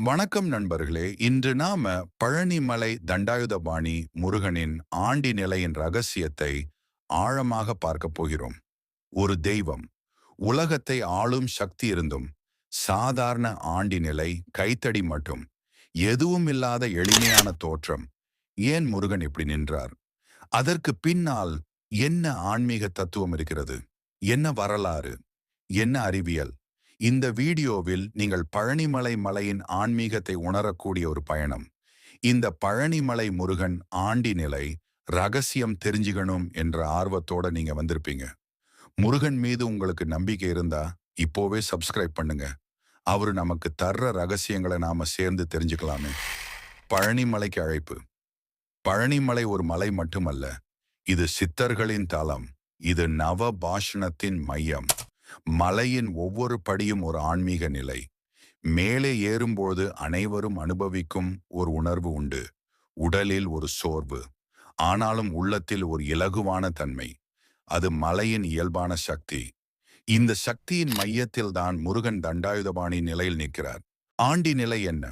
வணக்கம் நண்பர்களே. இன்று நாம பழனிமலை தண்டாயுதபாணி முருகனின் ஆண்டி நிலையின் ரகசியத்தை ஆழமாக பார்க்கப் போகிறோம். ஒரு தெய்வம். உலகத்தை ஆளும் சக்தி இருந்தும் சாதாரண ஆண்டி நிலை கைத்தடி மட்டும் எதுவும் இல்லாத எளிமையான தோற்றம். ஏன் முருகன் இப்படி நின்றார்? அதற்கு பின்னால் என்ன ஆன்மீக தத்துவம் இருக்கிறது? என்ன வரலாறு? என்ன அறிவியல்? இந்த வீடியோவில் நீங்கள் பழனிமலை மலையின் ஆன்மீகத்தை உணரக்கூடிய ஒரு பயணம். இந்த பழனிமலை முருகன் ஆண்டி நிலை ரகசியம் தெரிஞ்சுக்கணும் என்ற ஆர்வத்தோட நீங்க வந்திருப்பீங்க. முருகன் மீது உங்களுக்கு நம்பிக்கை இருந்தா இப்போவே சப்ஸ்கிரைப் பண்ணுங்க. அவரு நமக்கு தர்ற ரகசியங்களை நாம சேர்ந்து தெரிஞ்சுக்கலாமே. பழனிமலைக்கு அழைப்பு. பழனிமலை ஒரு மலை மட்டுமல்ல இது சித்தர்களின் தலம் இது நவ பாஷணத்தின் மையம். மலையின் ஒவ்வொரு படியும் ஒரு ஆன்மீக நிலை. மேலே ஏறும்போது அனைவரும் அனுபவிக்கும் ஒரு உணர்வு உண்டு. உடலில் ஒரு சோர்வு. ஆனாலும் உள்ளத்தில் ஒரு இலகுவான தன்மை. அது மலையின் இயல்பான சக்தி. இந்த சக்தியின் மையத்தில் தான் முருகன் தண்டாயுதபாணி நிலையில் நிற்கிறார். ஆண்டி நிலை என்ன?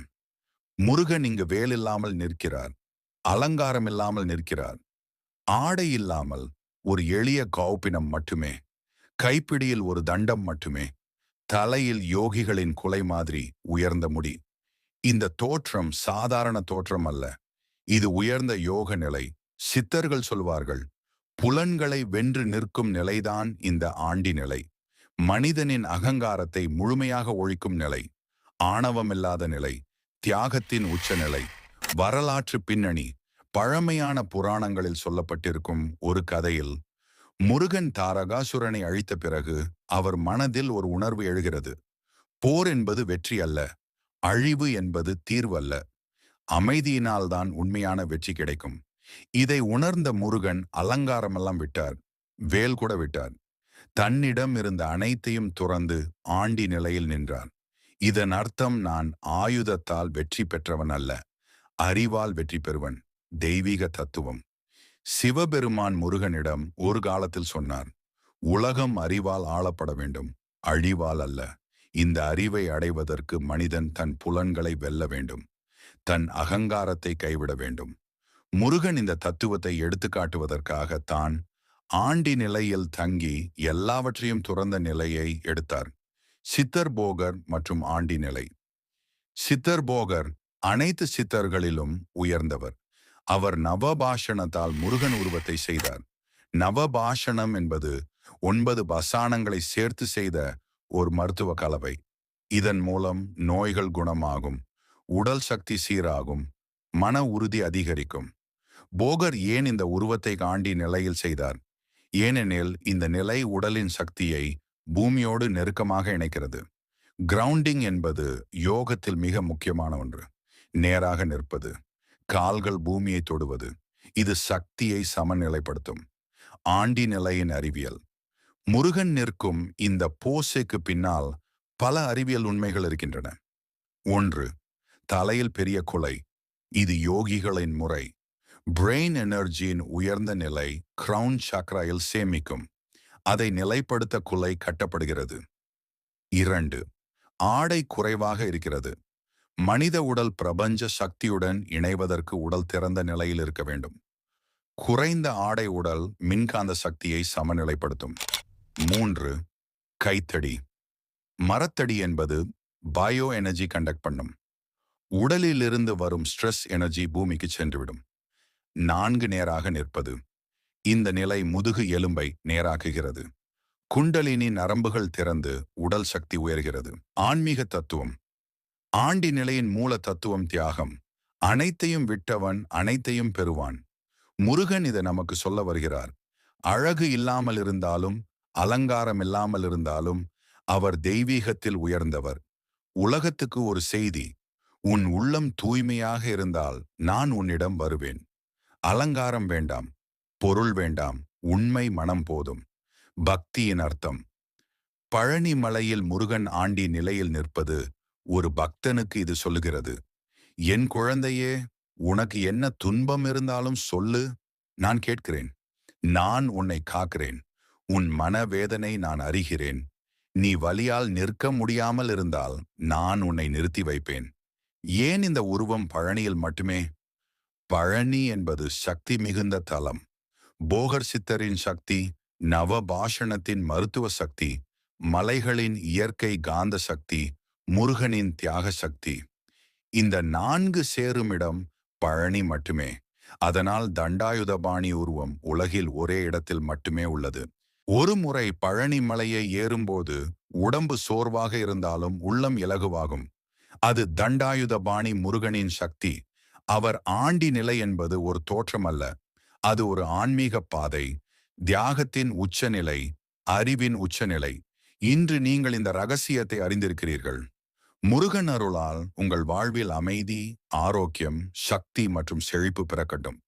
முருகன் இங்கு வேலில்லாமல் நிற்கிறார். அலங்காரம் இல்லாமல் நிற்கிறார். ஆடை இல்லாமல் ஒரு எளிய கௌப்பினம் மட்டுமே. கைப்பிடியில் ஒரு தண்டம் மட்டுமே தலையில் யோகிகளின் குலை மாதிரி உயர்ந்த முடி. இந்த தோற்றம் சாதாரண தோற்றம் அல்ல. இது உயர்ந்த யோக நிலை. சித்தர்கள் சொல்வார்கள் புலன்களை வென்று நிற்கும் நிலைதான் இந்த ஆண்டி நிலை. மனிதனின் அகங்காரத்தை முழுமையாக ஒழிக்கும் நிலை. ஆணவமில்லாத நிலை. தியாகத்தின் உச்சநிலை வரலாற்று பின்னணி. பழமையான புராணங்களில் சொல்லப்பட்டிருக்கும் ஒரு கதையில் முருகன் தாரகாசுரனை அழித்த பிறகு அவர் மனதில் ஒரு உணர்வு எழுகிறது. போர் என்பது வெற்றி அல்ல அழிவு என்பது தீர்வல்ல. அமைதியினால்தான் உண்மையான வெற்றி கிடைக்கும். இதை உணர்ந்த முருகன் அலங்காரமெல்லாம் விட்டார் வேல் கூட விட்டார். தன்னிடம் இருந்த அனைத்தையும் துறந்து ஆண்டி நிலையில் நின்றார் இதன் அர்த்தம் நான் ஆயுதத்தால் வெற்றி பெற்றவன் அல்ல அறிவால் வெற்றி பெறுவன் தெய்வீக தத்துவம். சிவபெருமான் முருகனிடம் ஒரு காலத்தில் சொன்னார் உலகம் அறிவால் ஆளப்பட வேண்டும் அழிவால் அல்ல. இந்த அறிவை அடைவதற்கு மனிதன் தன் புலன்களை வெல்ல வேண்டும் தன் அகங்காரத்தை கைவிட வேண்டும். முருகன் இந்த தத்துவத்தை எடுத்துக்காட்டுவதற்காக தான் ஆண்டி நிலையில் தங்கி எல்லாவற்றையும் துறந்த நிலையை எடுத்தார். சித்தர் போகர் மற்றும் ஆண்டி நிலை. சித்தர் போகர் அனைத்து சித்தர்களிலும் உயர்ந்தவர். அவர் நவபாஷணத்தால் முருகன் உருவத்தை செய்தார். நவபாஷணம் என்பது ஒன்பது பசானங்களை சேர்த்து செய்த ஒரு மருத்துவ கலவை. இதன் மூலம் நோய்கள் குணமாகும் உடல் சக்தி சீராகும் மன உறுதி அதிகரிக்கும். போகர் ஏன் இந்த உருவத்தை காண்டி நிலையில் செய்தார்? ஏனெனில் இந்த நிலை உடலின் சக்தியை பூமியோடு நெருக்கமாக இணைக்கிறது. கிரவுண்டிங் என்பது யோகத்தில் மிக முக்கியமான ஒன்று நேராக நிற்பது. கால்கள் பூமியை தொடுவது. இது சக்தியை சமநிலைப்படுத்தும். ஆண்டி நிலையின் அறிவியல். முருகன் நிற்கும் இந்த போசைக்கு பின்னால் பல அறிவியல் உண்மைகள் இருக்கின்றன. ஒன்று தலையில் பெரிய குலை. இது யோகிகளின் முறை. பிரெயின் எனர்ஜியின் உயர்ந்த நிலை கிரவுன் சக்ராயில் சேமிக்கும். அதை நிலைப்படுத்த குலை கட்டப்படுகிறது. இரண்டு ஆடை குறைவாக இருக்கிறது. மனித உடல் பிரபஞ்ச சக்தியுடன் இணைவதற்கு உடல் திறந்த நிலையில் இருக்க வேண்டும். குறைந்த ஆடை உடல் மின்காந்த சக்தியை சமநிலைப்படுத்தும். மூன்று கைத்தடி. மரத்தடி என்பது பயோ எனர்ஜி கண்டக்ட் பண்ணும். உடலிலிருந்து வரும் ஸ்ட்ரெஸ் எனர்ஜி பூமிக்கு சென்றுவிடும். நான்கு நேராக நிற்பது. இந்த நிலை முதுகு எலும்பை நேராக்குகிறது. குண்டலினி நரம்புகள் திறந்து உடல் சக்தி உயர்கிறது. ஆன்மீக தத்துவம். ஆண்டி நிலையின் மூல தத்துவம் தியாகம். அனைத்தையும் விட்டவன் அனைத்தையும் பெறுவான். முருகன் இதை நமக்கு சொல்ல வருகிறார். அழகு இல்லாமல் இருந்தாலும் அலங்காரம் இல்லாமல் இருந்தாலும் அவர் தெய்வீகத்தில் உயர்ந்தவர். உலகத்துக்கு ஒரு செய்தி உன் உள்ளம் தூய்மையாக இருந்தால் நான் உன்னிடம் வருவேன். அலங்காரம் வேண்டாம் பொருள் வேண்டாம் உண்மை மனம் போதும். பக்தியின் அர்த்தம். பழனி மலையில் முருகன் ஆண்டி நிலையில் நிற்பது ஒரு பக்தனுக்கு இது சொல்லுகிறது. என் குழந்தையே உனக்கு என்ன துன்பம் இருந்தாலும் சொல்லு நான் கேட்கிறேன். நான் உன்னை காக்கிறேன். உன் மனவேதனை நான் அறிகிறேன். நீ வலியால் நிற்க முடியாமல் இருந்தால் நான் உன்னை நிறுத்தி வைப்பேன். ஏன் இந்த உருவம் பழனியில் மட்டுமே? பழனி என்பது சக்தி மிகுந்த தலம். போகர் சித்தரின் சக்தி நவபாஷணத்தின் மருத்துவ சக்தி மலைகளின் இயற்கை காந்த சக்தி முருகனின் தியாக சக்தி இந்த நான்கு சேருமிடம் பழனி மட்டுமே. அதனால் தண்டாயுதபாணி உருவம் உலகில் ஒரே இடத்தில் மட்டுமே உள்ளது. ஒரு முறை பழனி மலையை ஏறும்போது உடம்பு சோர்வாக இருந்தாலும் உள்ளம் இலகுவாகும். அது தண்டாயுதபாணி முருகனின் சக்தி. அவர் ஆண்டி நிலை என்பது ஒரு தோற்றம் அல்ல அது ஒரு ஆன்மீக பாதை. தியாகத்தின் உச்சநிலை அறிவின் உச்சநிலை. இன்று நீங்கள் இந்த ரகசியத்தை அறிந்திருக்கிறீர்கள். முருகன் அருளால் உங்கள் வாழ்வில் அமைதி ஆரோக்கியம் சக்தி மற்றும் செழிப்பு பிறக்கட்டும்.